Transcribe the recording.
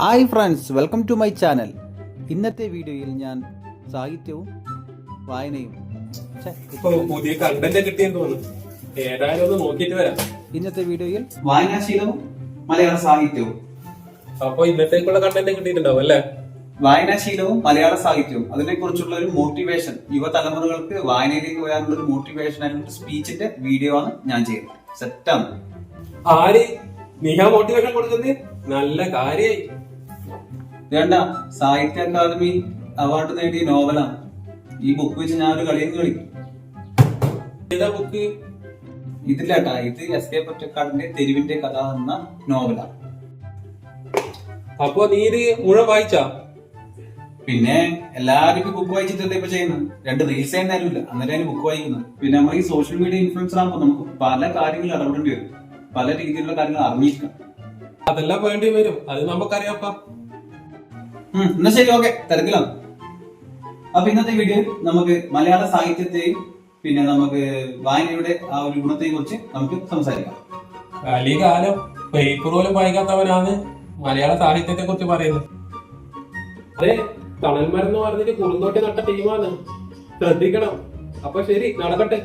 Hi friends welcome to my channel ഇന്നത്തെ വീഡിയോയിൽ ഞാൻ സാഹിത്യവും വായനയും. പുതിയ കണ്ടന്റ് കിട്ടിയെന്ന് തോന്നുന്നു. ഏതായാലും ഒന്ന് നോക്കിയിട്ട് വരാം. ഇന്നത്തെ വീഡിയോയിൽ വായനാശീലവും മലയാള സാഹിത്യവും. അപ്പൊ ഇന്നത്തേക്കുള്ള കണ്ടന്റ് കിട്ടിയിട്ടുണ്ടാവും അല്ലേ? വായനാശീലവും മലയാള സാഹിത്യവും. അതിനെ കുറിച്ചുള്ള ഒരു മോട്ടിവേഷൻ യുവതലമുറകൾക്ക് വായനയിലേക്ക് വരാനുള്ള ഒരു മോട്ടിവേഷൻ ആയിട്ടുള്ള സ്പീച്ചിന്റെ വീഡിയോ ആണ് ഞാൻ ചെയ്യുന്നത്. സെറ്റാണ് ആര് നീ ആ മോട്ടിവേഷൻ കൊടുക്കുന്നത്? നല്ല കാര്യായി. വേണ്ട സാഹിത്യ അക്കാദമി അവാർഡ് നേടിയ നോവലാണ് ഈ ബുക്ക് വെച്ച് ഞാൻ ഒരു കളിയും കളിക്കും ഏതാ ബുക്ക് ഇതില്ലാട്ടാ ഇത് എസ് കെ പൊറ്റക്കാടിന്റെ തെരുവിന്റെ കഥ എന്ന നോവലാണ് അപ്പൊ നീ ഇത് മുഴുവൻ വായിച്ചാ? പിന്നെ എല്ലാരും ഇപ്പൊ ബുക്ക് വായിച്ചിട്ടല്ലേ ഇപ്പൊ ചെയ്യുന്നത്? രണ്ട് റീൽസ് ചെയ്യുന്ന ആരുമില്ല അന്നേരം ബുക്ക് വായിക്കുന്നത്. പിന്നെ നമ്മൾ ഈ സോഷ്യൽ മീഡിയ ഇൻഫ്ലുവൻസർ ആകുമ്പോൾ നമുക്ക് പല കാര്യങ്ങൾ ഇടപെടേണ്ടി വരും. പല രീതിയിലുള്ള കാര്യങ്ങൾ അറിഞ്ഞിരിക്കണം അതെല്ലാം വേണ്ടി വരും. അത് നമുക്കറിയാപ്പാ എന്നാ ശരി ഓക്കെ. തിരക്കിലാണ് അപ്പൊ ഇന്നത്തെ വീഡിയോ നമുക്ക് മലയാള സാഹിത്യത്തെയും പിന്നെ നമുക്ക് വായനയുടെ ആ ഒരു ഗുണത്തെയും കുറിച്ച് നമുക്ക് സംസാരിക്കാം. കലികാലം പേപ്പർ പോലും വായിക്കാത്തവനാണ് മലയാള സാഹിത്യത്തെ കുറിച്ച് പറയുന്നത്. അതെ തണൽമരം എന്ന് പറഞ്ഞിട്ട് കുറുന്തോട്ടി നട്ട ടീമാണ് ശ്രദ്ധിക്കണം. അപ്പൊ ശരി നടക്കട്ടെ.